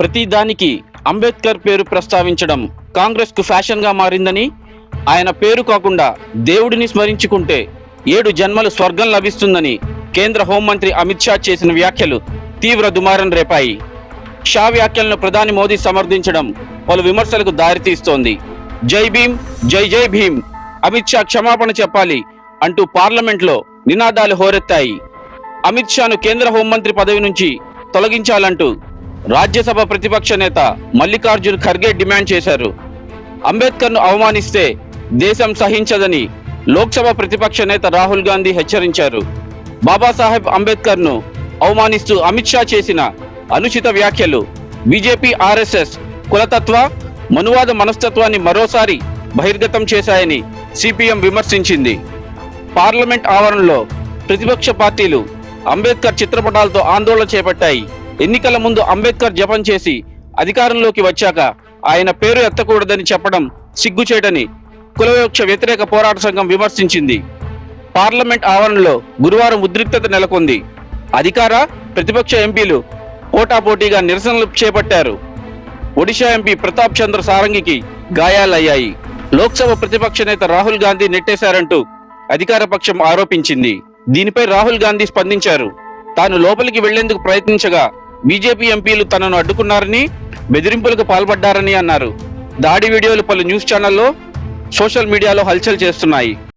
ప్రతి దానికి అంబేద్కర్ పేరు ప్రస్తావించడం కాంగ్రెస్కు ఫ్యాషన్గా మారిందని ఆయన పేరు కాకుండా దేవుడిని స్మరించుకుంటే ఏడు జన్మలు స్వర్గం లభిస్తుందని కేంద్ర హోంమంత్రి అమిత్ షా చేసిన వ్యాఖ్యలు తీవ్ర దుమారం రేపాయి. షా వ్యాఖ్యలను ప్రధాని మోదీ సమర్థించడం పలు విమర్శలకు దారితీస్తోంది. జై భీమ్ జై జై భీమ్ అమిత్ షా క్షమాపణ చెప్పాలి అంటూ పార్లమెంట్లో నినాదాలు హోరెత్తాయి. అమిత్ షాను కేంద్ర హోంమంత్రి పదవి నుంచి తొలగించాలంటూ రాజ్యసభ ప్రతిపక్ష నేత మల్లికార్జున్ ఖర్గే డిమాండ్ చేశారు. అంబేద్కర్ను అవమానిస్తే దేశం సహించదని లోక్సభ ప్రతిపక్ష నేత రాహుల్ గాంధీ హెచ్చరించారు. బాబాసాహెబ్ అంబేద్కర్ను అవమానిస్తూ అమిత్ షా చేసిన అనుచిత వ్యాఖ్యలు బీజేపీ ఆర్ఎస్ఎస్ కులతత్వ మనువాద మనస్తత్వాన్ని మరోసారి బహిర్గతం చేశాయని సిపిఎం విమర్శించింది. పార్లమెంట్ ఆవరణలో ప్రతిపక్ష పార్టీలు అంబేద్కర్ చిత్రపటాలతో ఆందోళన చేపట్టాయి. ఎన్నికల ముందు అంబేద్కర్ జపం చేసి అధికారంలోకి వచ్చాక ఆయన పేరు ఎత్తకూడదని చెప్పడం సిగ్గుచేటని కులవివక్ష వ్యతిరేక పోరాట సంఘం విమర్శించింది. పార్లమెంట్ ఆవరణలో గురువారం ఉద్రిక్తత నెలకొంది. అధికార ప్రతిపక్ష ఎంపీలు పోటాపోటీగా నిరసనలు చేపట్టారు. ఒడిశా ఎంపీ ప్రతాప్ చంద్ర సారంగికి గాయాలయ్యాయి. లోక్సభ ప్రతిపక్ష నేత రాహుల్ గాంధీ నెట్టేశారంటూ అధికార పక్షం ఆరోపించింది. దీనిపై రాహుల్ గాంధీ స్పందించారు. తాను లోపలికి వెళ్ళేందుకు ప్రయత్నించగా బీజేపీ ఎంపీలు తనను అడ్డుకున్నారని బెదిరింపులకు పాల్పడ్డారని అన్నారు. దాడి వీడియోలు పలు న్యూస్ ఛానల్లో సోషల్ మీడియాలో హల్చల్ చేస్తున్నాయి.